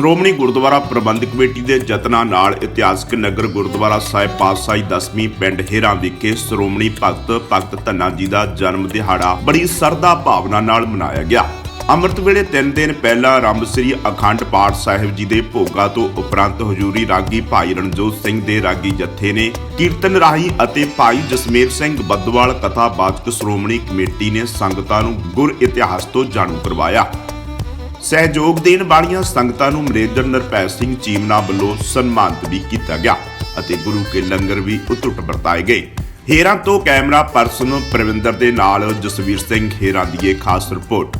ਸ਼੍ਰੋਮਣੀ ਗੁਰਦੁਆਰਾ ਪ੍ਰਬੰਧਕ committee ਦੇ ਯਤਨਾਂ ਨਾਲ ਇਤਿਹਾਸਕ ਨਗਰ ਗੁਰਦੁਆਰਾ ਸਾਹਿਬ ਪਾਤਸ਼ਾਹੀ ਦਸਵੀਂ ਪਿੰਡ ਹੇਰਾਂ ਵਿਖੇ ਸ਼੍ਰੋਮਣੀ ਭਗਤ ਭਗਤ ਧੰਨਾ ਜੀ ਦਾ ਜਨਮ ਦਿਹਾੜਾ ਬੜੀ ਸਰਦਾ ਭਾਵਨਾ ਨਾਲ ਮਨਾਇਆ ਗਿਆ। ਅੰਮ੍ਰਿਤ ਵੇਲੇ ਤਿੰਨ ਦਿਨ ਪਹਿਲਾਂ ਆਰੰਭ ਸ੍ਰੀ ਅਖੰਡ ਪਾਠ ਸਾਹਿਬ ਜੀ ਦੇ ਭੋਗਾ ਤੋਂ ਉਪਰੰਤ ਹਜੂਰੀ ਰਾਗੀ ਭਾਈ ਰਣਜੋਤ ਸਿੰਘ ਦੇ ਰਾਗੀ ਜਥੇ ਨੇ ਕੀਰਤਨ ਰਾਹੀਂ ਅਤੇ ਭਾਈ ਜਸਮੇਰ ਸਿੰਘ ਬੱਦਵਾਲ ਕਥਾ ਕਥਾਵਾਚਕ ਸ਼੍ਰੋਮਣੀ ਕਮੇਟੀ ਨੇ ਸੰਗਤਾਂ ਨੂੰ ਗੁਰ ਇਤਿਹਾਸ ਤੋਂ ਜਾਣੂ ਕਰਵਾਇਆ। ਸਹਿਯੋਗ ਦੇਣ ਵਾਲੀਆਂ ਸੰਗਤਾਂ ਨੂੰ ਮੈਨੇਜਰ ਨਰਪੈ ਸਿੰਘ ਚੀਮਨਾ ਵੱਲੋਂ ਸਨਮਾਨਿਤ ਵੀ ਕੀਤਾ ਗਿਆ ਅਤੇ ਗੁਰੂ ਕੇ ਲੰਗਰ ਵੀ ਉਤੁੱਟ ਵਰਤਾਏ ਗਏ। ਹੇਰਾਂ ਤੋਂ ਕੈਮਰਾ ਪਰਸਨ ਪ੍ਰਵਿੰਦਰ ਦੇ ਨਾਲ ਜਸਵੀਰ ਸਿੰਘ ਹੇਰਾਂ ਦੀ ਇਹ ਖਾਸ ਰਿਪੋਰਟ।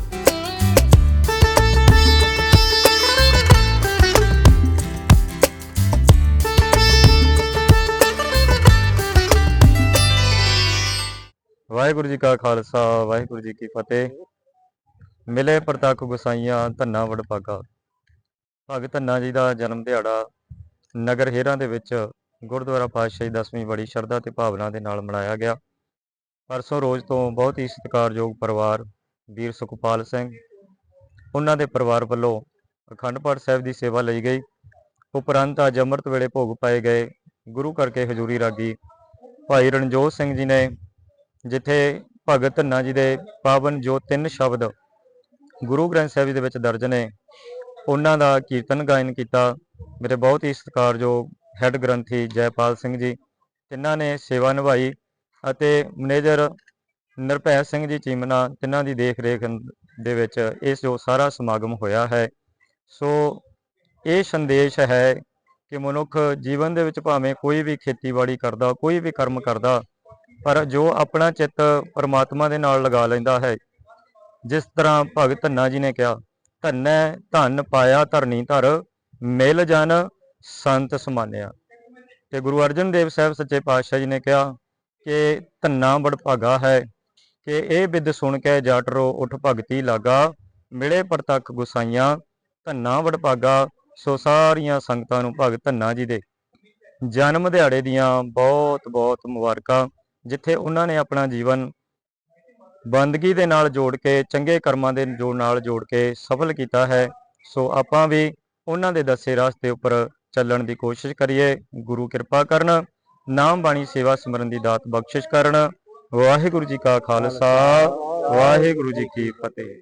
ਵਾਹਿਗੁਰੂ ਜੀ ਕਾ ਖਾਲਸਾ, ਵਾਹਿਗੁਰੂ ਜੀ ਕੀ ਫਤਿਹ। ਮਿਲੇ ਪ੍ਰਤੱਖ ਗੁਸਾਈਆਂ ਧੰਨਾ ਵਡਭਾਗਾ ਭਗਤ ਧੰਨਾ ਜੀ ਦਾ ਜਨਮ ਦਿਹਾੜਾ ਨਗਰ ਹੇਰਾਂ ਦੇ ਵਿੱਚ ਗੁਰਦੁਆਰਾ ਪਾਤਸ਼ਾਹੀ ਦਸਵੀਂ ਬੜੀ ਸ਼ਰਧਾ ਤੇ ਭਾਵਨਾ ਦੇ ਨਾਲ ਮਨਾਇਆ ਗਿਆ। ਪਰਸੋਂ ਰੋਜ਼ ਤੋਂ ਬਹੁਤ ਹੀ ਸਤਿਕਾਰਯੋਗ ਪਰਿਵਾਰ ਵੀਰ ਸੁਖਪਾਲ ਸਿੰਘ, ਉਹਨਾਂ ਦੇ ਪਰਿਵਾਰ ਵੱਲੋਂ ਅਖੰਡ ਪਾਠ ਸਾਹਿਬ ਦੀ ਸੇਵਾ ਲਈ ਗਈ। ਉਪਰੰਤ ਅੱਜ ਅੰਮ੍ਰਿਤ ਵੇਲੇ ਭੋਗ ਪਾਏ ਗਏ ਗੁਰੂ ਕਰਕੇ ਹਜ਼ੂਰੀ ਰਾਗੀ ਭਾਈ ਰਣਜੋਤ ਸਿੰਘ ਜੀ ਨੇ, ਜਿੱਥੇ ਭਗਤ ਧੰਨਾ ਜੀ ਦੇ ਪਾਵਨ ਜੋ ਤਿੰਨ ਸ਼ਬਦ ਗੁਰੂ ਗ੍ਰੰਥ ਸਾਹਿਬ ਜੀ ਦੇ ਵਿੱਚ ਦਰਜ ਨੇ। ਉਹਨਾਂ ਦਾ ਕੀਰਤਨ ਗਾਇਨ ਕੀਤਾ। ਮੇਰੇ ਬਹੁਤ ਹੀ ਸਤਿਕਾਰਯੋਗ ਹੈੱਡ ਗ੍ਰੰਥੀ ਜੈਪਾਲ ਸਿੰਘ ਜੀ ਤਿੰਨਾਂ ਨੇ ਸੇਵਾ ਨਿਭਾਈ ਅਤੇ ਮੈਨੇਜਰ ਨਿਰਭੈ ਸਿੰਘ ਜੀ ਚੀਮਨਾ, ਤਿੰਨਾਂ ਦੀ ਦੇਖ ਰੇਖ ਦੇ ਵਿੱਚ ਇਸ ਜੋ ਸਾਰਾ ਸਮਾਗਮ ਹੋਇਆ ਹੈ। ਸੋ ਇਹ ਸੰਦੇਸ਼ ਹੈ ਕਿ ਮਨੁੱਖ ਜੀਵਨ ਦੇ ਵਿੱਚ ਭਾਵੇਂ ਕੋਈ ਵੀ ਖੇਤੀਬਾੜੀ ਕਰਦਾ, ਕੋਈ ਵੀ ਕਰਮ ਕਰਦਾ, ਪਰ ਜੋ ਆਪਣਾ ਚਿੱਤ ਪਰਮਾਤਮਾ ਦੇ ਨਾਲ ਲਗਾ ਲੈਂਦਾ ਹੈ ਜਿਸ ਤਰ੍ਹਾਂ ਭਗਤ ਧੰਨਾ ਜੀ ਨੇ ਕਿਹਾ, ਧੰਨੈ ਧਨ ਪਾਇਆ ਧਰਨੀ ਧਰ, ਮਿਲ ਜਨ ਸੰਤ ਸਮਾਨਿਆ। ਤੇ ਗੁਰੂ ਅਰਜਨ ਦੇਵ ਸਾਹਿਬ ਸੱਚੇ ਪਾਤਸ਼ਾਹ ਜੀ ਨੇ ਕਿਹਾ ਕਿ ਧੰਨਾ ਬੜ ਭਾਗਾ ਹੈ ਕਿ ਇਹ ਬਿਦ ਸੁਣ ਕੇ ਜਟ ਰੋ, ਉਠ ਭਗਤੀ ਲਾਗਾ, ਮਿਲੇ ਪ੍ਰਤੱਖ ਗੁਸਾਈਆਂ, ਧੰਨਾ ਬੜ ਭਾਗਾ, ਸੋ ਸਾਰੀਆਂ ਸੰਗਤਾਂ ਨੂੰ ਭਗਤ ਧੰਨਾ ਜੀ ਦੇ। ਜਨਮ ਦਿਹਾੜੇ ਦੀਆਂ ਬਹੁਤ ਬਹੁਤ ਮੁਬਾਰਕਾਂ, ਜਿੱਥੇ ਉਹਨਾਂ ਨੇ ਆਪਣਾ ਜੀਵਨ ਬੰਦਗੀ ਦੇ ਨਾਲ ਜੋੜ ਕੇ, ਚੰਗੇ ਕਰਮਾਂ ਦੇ ਜੋੜ ਨਾਲ ਜੋੜ ਕੇ ਸਫਲ ਕੀਤਾ ਹੈ, ਸੋ ਆਪਾਂ ਵੀ ਉਹਨਾਂ ਦੇ ਦੱਸੇ ਰਸਤੇ ਉੱਪਰ ਚੱਲਣ ਦੀ ਕੋਸ਼ਿਸ਼ ਕਰੀਏ। ਗੁਰੂ ਕਿਰਪਾ ਕਰਨ, ਨਾਮ ਬਾਣੀ ਸੇਵਾ ਸਿਮਰਨ ਦੀ ਦਾਤ ਬਖਸ਼ਿਸ਼ ਕਰਨ। ਵਾਹਿਗੁਰੂ ਜੀ ਕਾ ਖਾਲਸਾ, ਵਾਹਿਗੁਰੂ ਜੀ ਕੀ ਫਤਿਹ।